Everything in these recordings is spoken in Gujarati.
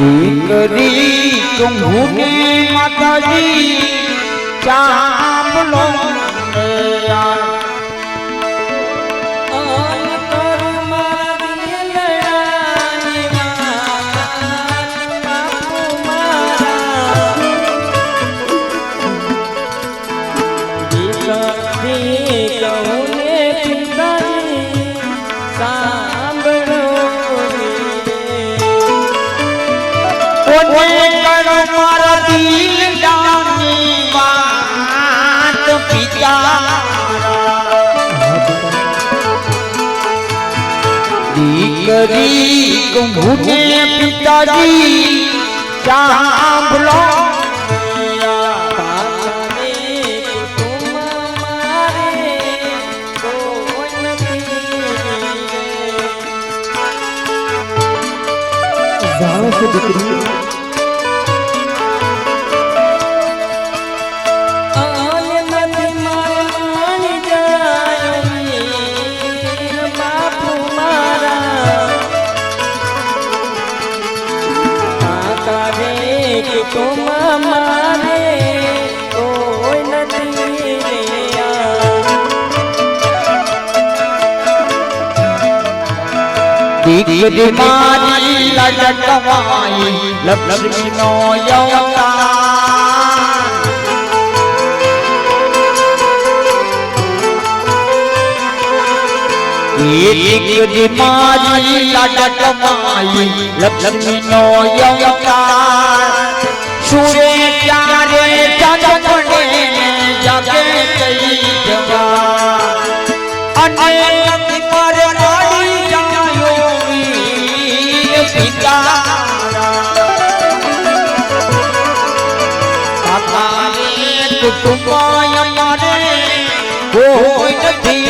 દીકરી કુંભુને માતાજી ચાંપલો દીકરી કુંભુને પિતાજી સાંભળો. દીકરી તુમ મારે કોઈ નથી દીકરી મારી લટકવાઈ લક્ષ્મીનો અવતાર એ દીકરી મારી લટકવાઈ લક્ષ્મીનો અવતાર કાકાને અમારે મારે કોઈ નથી.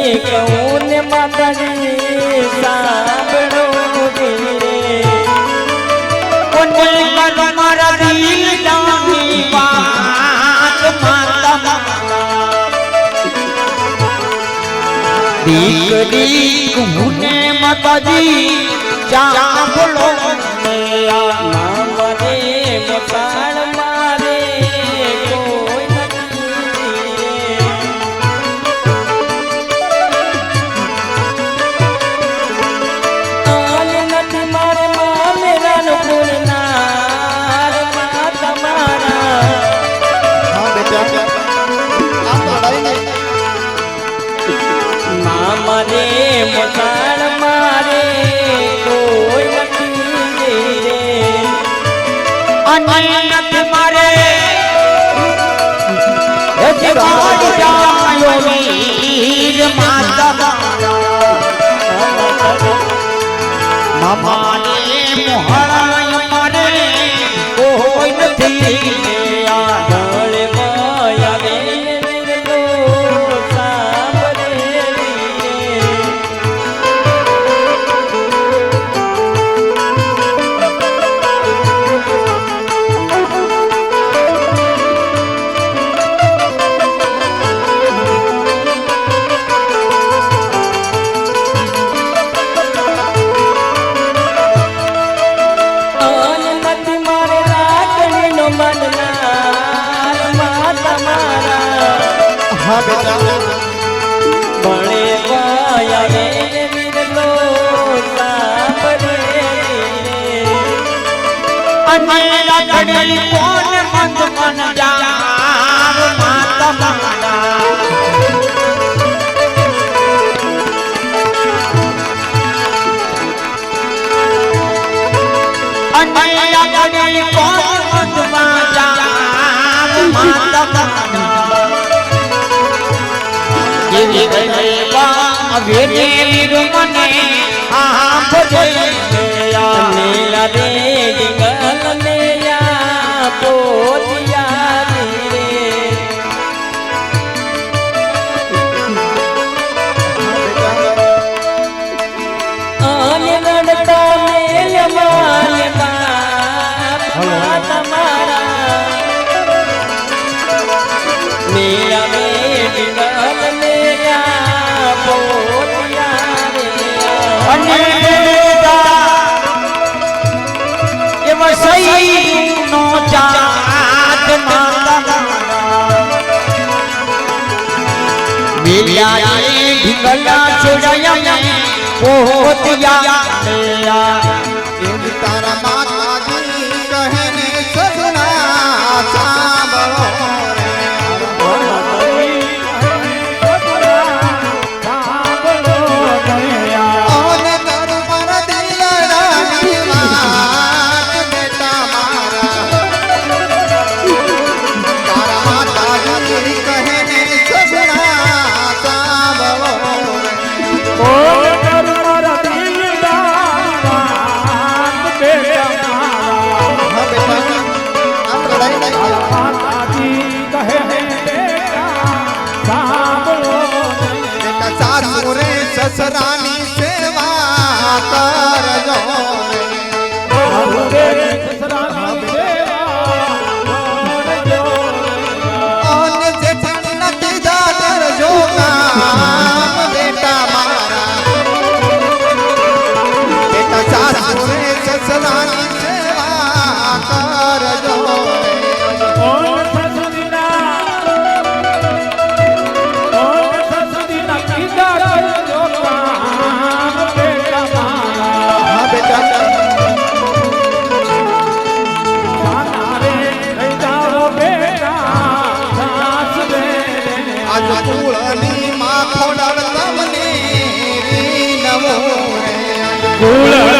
માતાજી દીકરી ને માતાજી સાંભળો ધીરે મારા દિલ જાની વાત માતા દીકરી અનંત મારે. એ જવાન જાયો વીર માતા. મામાને મોહરાય મારે. કોઈ નથી આ રખડી કોણ મંદ મન જાવ માતા મારા અને રખડી કોણ મંદ મન જાવ માતા મારા વીર મને આંભજે મેરા રે ડિંગલ મેયા પોતિયા એ ઢીંગલા છોડાયા પોતિયા આજ કુળની માં ખોડલ તમને નમો રે. અને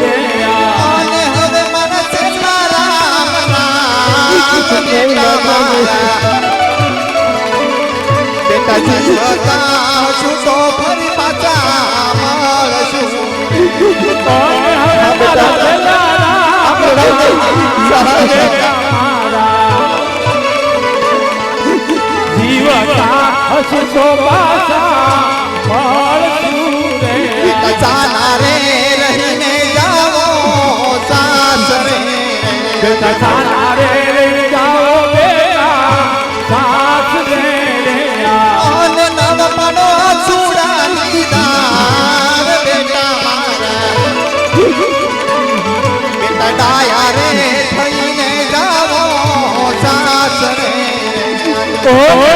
રે. અને હવે મારા છેલ્લા રામ નામ બેટા. બેટા જીવતા છૂટો ફરી પાછા મળશું આપણે લઈ લઈએ. બેટા જાના રે રહીને જાઓ સાસરે અને નવ મનો ચૂડાની દાર બેટા મારા. બેટા ડાયા રે થઈને જાઓ સાસરે બેટા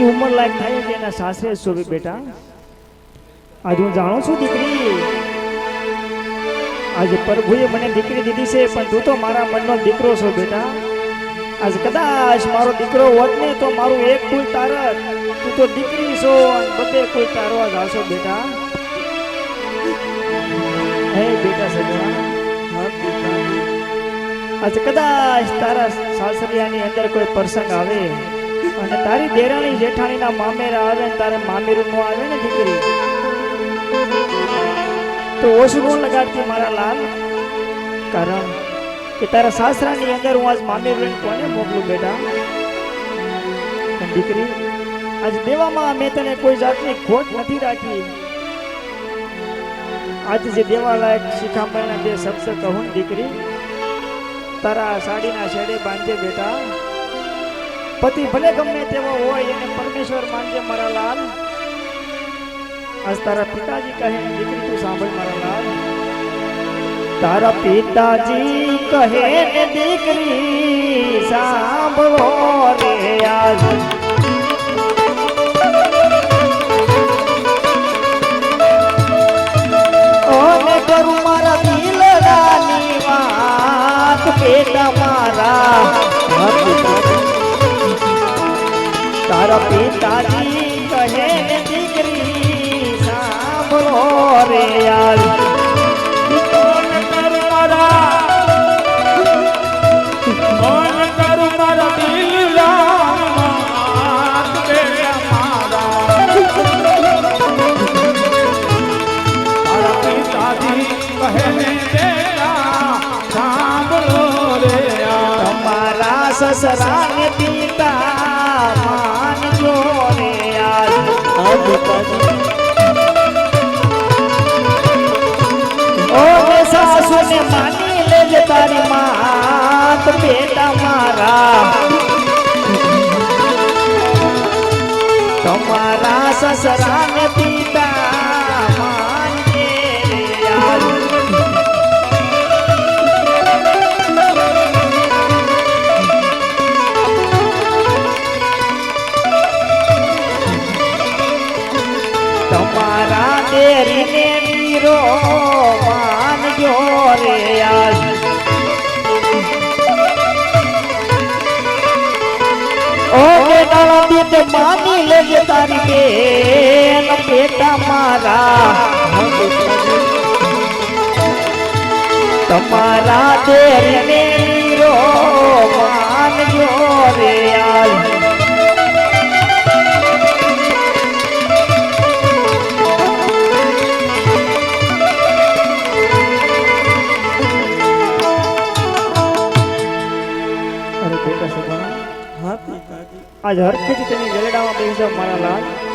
દીકરી ઉંમર લાયક થાય એટલે એના સાસરે શોભે બેટા. આજ હું જાણું છું દીકરી. આજે પ્રભુએ મને દીકરી દીધી છે, પણ તું તો મારા મનનો દીકરો છો બેટા. આજ કદાચ મારો દીકરો હોત ને તો મારું એક કુલ તારક. તું તો દીકરી છો અને બધે કુલ તારવા જાશો બેટા. હે બેટા સજણા આજ કદાચ તારા સાસરિયાની અંદર કોઈ પ્રસંગ આવે. અને તારી દેરાણી જેઠાણીના મામેરા આવે ને તારે મામેરું નો આવે ને દીકરી તો ઓછું ગુણ લગાડતી મારા લાલ, કારણ કે તારા સાસરાની અંદર હું આજ મામેરું કોને મોકલું બેટા? દીકરી, આજ દેવામાં મેં તને કોઈ જાતની ખોટ નથી રાખી. આજ જે દેવાલાયક શિખામણના જે શબ્દ કહું દીકરી, તારા સાડીના છેડે બાંધે બેટા. પતિ ભલે ગમે તેવો હોય એને પરમેશ્વર માનજે મારા લાલ. આજ તારા પિતાજી કહે ને દીકરી તું સાંભળ મારા લાલ. તારા પિતાજી કહે ને દીકરી, સાંભળો રે આજ. ઓને કરું મારા દિલડાની વાત પેટા મારા. તારા પિતાજી કહે ને દીકરી સાંભળો રે યાર કોણ યાર ઓ મે સાસુ ને માની લેજે તારી માત બેટા મારા. તમારા સસરા પિતા દીત માની લેજે તારી બેન બેટા મારા. તમારા દેરીને માનજો રે યાર આજ હરખેથી તમે વેલડામાં બેસી જાઓ મારા લાલ